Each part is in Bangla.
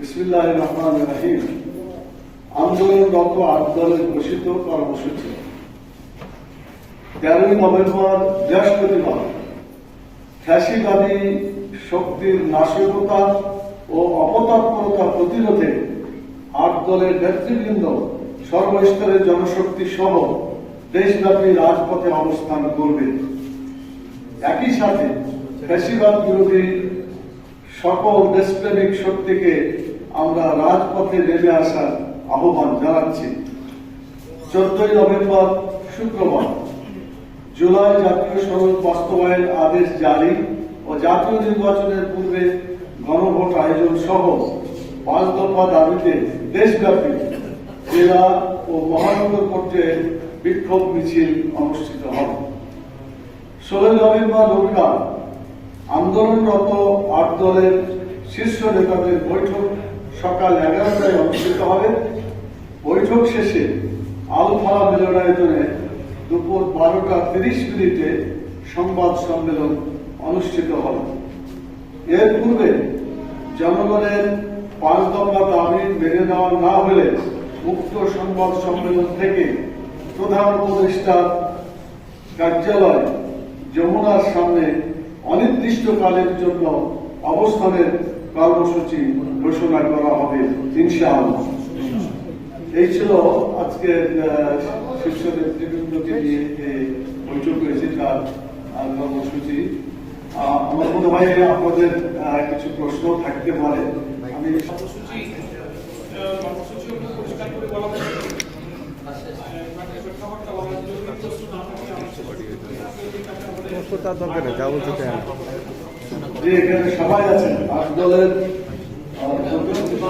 বিসমিল্লাহ রাহিম। আন্দোলনরত আট দলের ঘোষিত কর্মসূচি। তেরোই নভেম্বর, বৃহস্পতিবার, ফ্যাসিবাদী শক্তির নাশকতা ও অপতৎপরতা প্রতিরোধে আট দলের নেতৃবৃন্দ, সর্বস্তরের জনশক্তি সহ দেশব্যাপী রাজপথে অবস্থান করবে। একই সাথে ফ্যাসিবাদ বিরোধী সকল দেশপ্রেমিক শক্তিকে আমরা রাজপথে নেমে আসার আহ্বান জানাচ্ছি। চোদ্দই নভেম্বর, শুক্রবার। জুলাই জাতীয় সনদ বাস্তবায়ন আদেশ জারি ও জাতীয় নির্বাচনের পূর্বে গণভোট আয়োজন সহ পাঁচ দফা দাবিতে দেশব্যাপী জেলা ও মহানগর পর্যায়ে বিক্ষোভ মিছিল অনুষ্ঠিত হবে। ষোলোই নভেম্বর রবিবার আন্দোলনরত আট দলের শীর্ষ নেতাদের বৈঠক সকাল এগারোটায় অনুষ্ঠিত হবে। বৈঠক শেষে আলফা মিলনায়তনে দুপুর বারোটা তিরিশ মিনিটে সংবাদ সম্মেলন অনুষ্ঠিত হবে। এর পূর্বে জনগণের পাঁচ দফা দাবি মেনে নেওয়া না হলে মুক্ত সংবাদ সম্মেলন থেকে প্রধান উপদেষ্টার কার্যালয় যমুনার সামনে অনির্দিষ্টকালের জন্য অবস্থানের কর্মসূচি ঘোষণা করা হবে ইনশাআল্লাহ। এই ছিল আজকে শীর্ষ নেতৃবৃন্দকে নিয়ে বৈঠক হয়েছে তার কর্মসূচি। আমার মনে হয় আপনাদের কিছু প্রশ্ন থাকতে পারে। আমি কর্মসূচি আহ, কর্মসূচি একটু পরিষ্কার করে বলা হবে প্রেক্ষাপটটা বলা যদি প্রশ্ন না থাকে প্রশ্ন তার দরকার যা বলছে তাই যে এখানে সবাই আছেন। আট দলের আহ, সবাই আছেন বিষয়টা হচ্ছে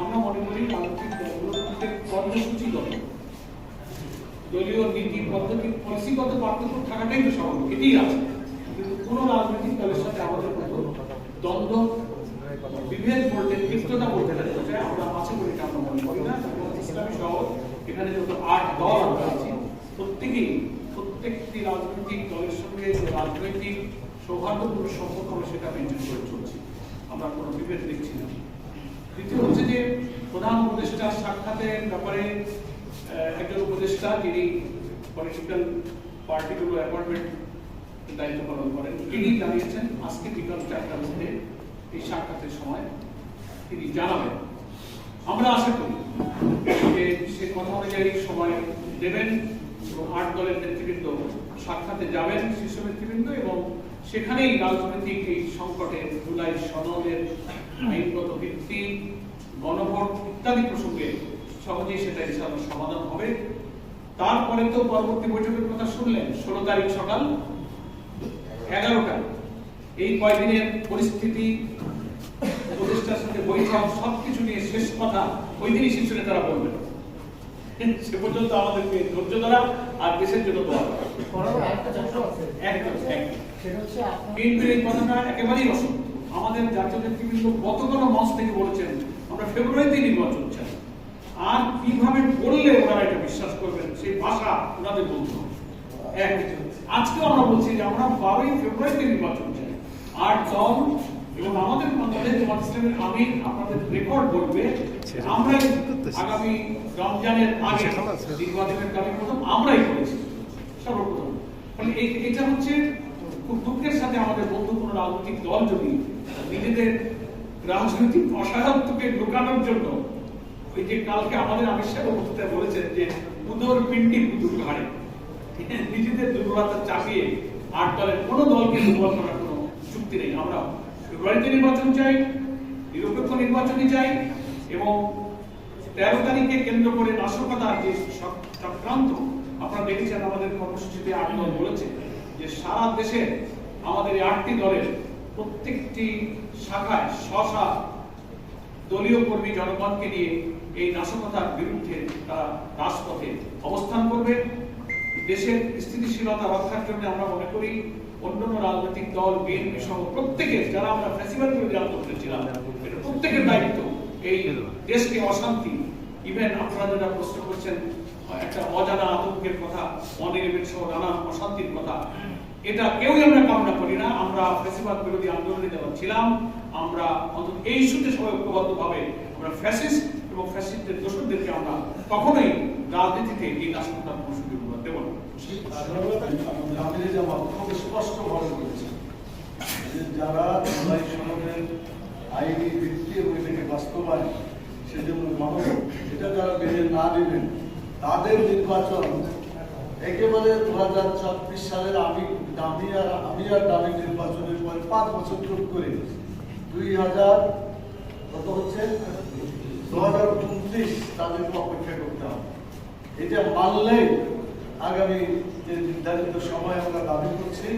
আমরা মনে করি রাজনৈতিক দলগুলোর কর্মসূচি দল দলীয় নীতি পদ্ধতি পলিসিগত পার্থক্য থাকাটাই তো স্বাভাবিক এটাই আছে। কিন্তু কোন রাজনৈতিক দলের সাথে আমাদের মতো দ্বন্দ্ব, বিভেদ বলতে তিক্ততা বলতে আমরা আছে বলে আমরা মনে করি না। ইসলামী এখানে যত আট দল আমরা আছি, প্রত্যেকেই, প্রত্যেকটি রাজনৈতিক দলের সঙ্গে যে রাজনৈতিক সৌহার্দ্যপূর্ণ সম্পর্ক সেটা মেনটেন করে চলছি। আমরা কোনো বিভেদ দেখছি না। দ্বিতীয় হচ্ছে যে প্রধান উপদেষ্টার সাক্ষাতের ব্যাপারে একজন উপদেষ্টা যিনি পলিটিক্যাল পার্টিগুলো অ্যাপয়েন্টমেন্ট দায়িত্ব পালন করেন, তিনি জানিয়েছেন আজকে বিকাল চারটার মধ্যে এই সাক্ষাতের সময় তিনি জানাবেন। আমরা আশা করি যে সে কথা অনুযায়ী সময় দেবেন এবং আট দলের নেতৃবৃন্দ সাক্ষাতে যাবেন শীর্ষ নেতৃবৃন্দ এবং সেখানেই রাজনৈতিক এই সংকটে জুলাই সনদের আইনগত ভিত্তি গণভোট ইত্যাদি প্রসঙ্গে সহজেই সেটা ইনশাআল্লাহ সমাধান হবে। তারপরে তো পরবর্তী বৈঠকের কথা শুনলেন ষোলো তারিখ সকাল এগারোটা এই কয়দিনের পরিস্থিতি উপদেষ্টার সাথে বৈঠক সবকিছু নিয়ে শেষ কথা ওই দিনই শীর্ষ নেতারা বলবেন সে পর্যন্ত আমাদেরকে ধৈর্য ধরা আর দেশের জন্য দোয়া করা। একটা প্রশ্ন আছে। একদম একদম। সেটা হচ্ছে বিএনপির কথাটা একেবারেই অসত্য। আমাদের জাতীয় নেতৃবৃন্দ গত কোনো মঞ্চ থেকে বলেছেন, আমরা ফেব্রুয়ারিতে নির্বাচন চাই। আর কীভাবে বললে ওনারা এটা বিশ্বাস করবেন, সেই ভাষা ওনাদের বলতে এক আজকে আমরা বলছি যে আমরা বারোই ফেব্রুয়ারিতে নির্বাচন চাই। আর দল এবং আমাদের জামাত ইসলামের আপনাদের রেকর্ড বলবে, আমরাই আগামী রমজানের আগে নির্বাচনের দাবি প্রথম আমরাই করেছি। সর্বপ্রথম। ফলে এটা হচ্ছে খুব দুঃখের সাথে আমাদের বন্ধু কোনো রাজনৈতিক দল যদি নিজেদের রাজনৈতিক অসহায়ত্বকে লুকানোর জন্য ওই যে কালকে আমাদের আমির সাহেব বক্তৃতায় বলেছেন যে উদর পিন্ডি পুতুল ঘাড়ে। নিজেদের দুর্বলতা চাপিয়ে আট দলের কোনো দলকে দুর্বল করার কোনো চুক্তি নেই। আমরা ফেব্রুয়ারিতে নির্বাচন চাই, নিরপেক্ষ নির্বাচনই চাই এবং তেরো তারিখে কেন্দ্র করে নাশকতার যে চক্রান্ত, আপনারা দেখেছেন আমাদের কর্মসূচিতে আট দল বলেছে যে সারা দেশে আমাদের এই আটটি দলের প্রত্যেকটি শাখায় স্ব দলীয় কর্মী জনগণকে নিয়ে এই নাশকতার বিরুদ্ধে তারা রাজপথে অবস্থান করবে। দেশের স্থিতিশীলতা রক্ষার জন্য আমরা মনে করি অন্যান্য রাজনৈতিক দল, বিএনপি সহ প্রত্যেকের, যারা আমরা ফ্যাসিবাদ বিরোধী আন্দোলনে ছিলাম প্রত্যেকের দায়িত্ব। এই দেশকে অশান্তি ইভেন আপনারা যেটা প্রশ্ন করছেন, একটা অজানা আতঙ্কের কথা অনিয়মের সহ নানা অশান্তির কথা এটা কেউই আমরা কামনা করি না। আমরা ফ্যাসিবাদ বিরোধী আন্দোলনে যারা ছিলাম, আমরা অন্তত এই ইস্যুতে সবাই ঐক্যবদ্ধ ভাবে আমরা ফ্যাসিস্ট এবং ফ্যাসিস্টদের দোষরদেরকে আমরা কখনোই রাজনীতিতে এই কাজ নাশকতার কোনো সুযোগ দেব না। স্পষ্ট ভাবে বলেছে যারা জুলাই আইনি ভিত্তি বাস্তবায়ন সেজন্য এটা যারা মেনে না নেবেন তাদের নির্বাচন একেবারে দু হাজার ছাব্বিশ সালের আমি আর আমি আর নির্বাচনের পরে পাঁচ বছর করে দুই হাজার কত হচ্ছে? দু হাজার উনত্রিশ তাদেরকে অপেক্ষা করতে হবে। এটা মানলে আগামী যে নির্ধারিত সময় আমরা দাবি করছি,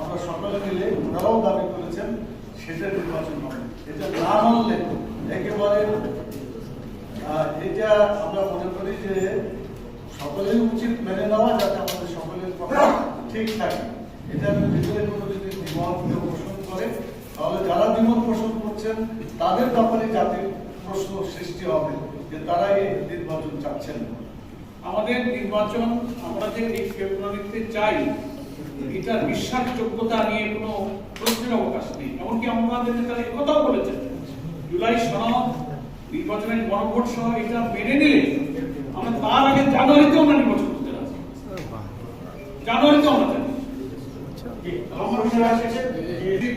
আমরা সকলে মিলে ওনারাও দাবি করেছেন, সেটা নির্বাচন হবে। এটা না মানলে একেবারে এটা আমরা মনে করি যে সকলেই উচিত মেনে নেওয়া যাতে আমাদের সকলের কথা ঠিক থাকে। এটার ভিতরে কোনো যদি দ্বিমত পোষণ করে তাহলে যারা দ্বিমত পোষণ করছেন, তাদের ব্যাপারে জাতির প্রশ্ন সৃষ্টি হবে যে তারা এই নির্বাচন চাচ্ছেন আমাদের নির্বাচন, আমরা যে এই ফেব্রুয়ারিতে চাই এটার বিশ্বাসযোগ্যতা নিয়ে কোনো প্রশ্নের অবকাশ নেই। এমনকি আমাদের নেতারা একথাও বলেছেন, জুলাই সনদ, নির্বাচনের গণভোট সহ এটা মেনে নিলে আমরা তার আগে জানুয়ারিতেও আমরা নির্বাচন করতে রাজি। জানুয়ারিতেও আমরা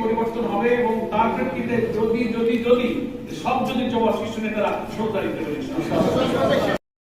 পরিবর্তন হবে এবং যদি যদি যদি সব যদি জবাব শিশু নেতারা রয়েছে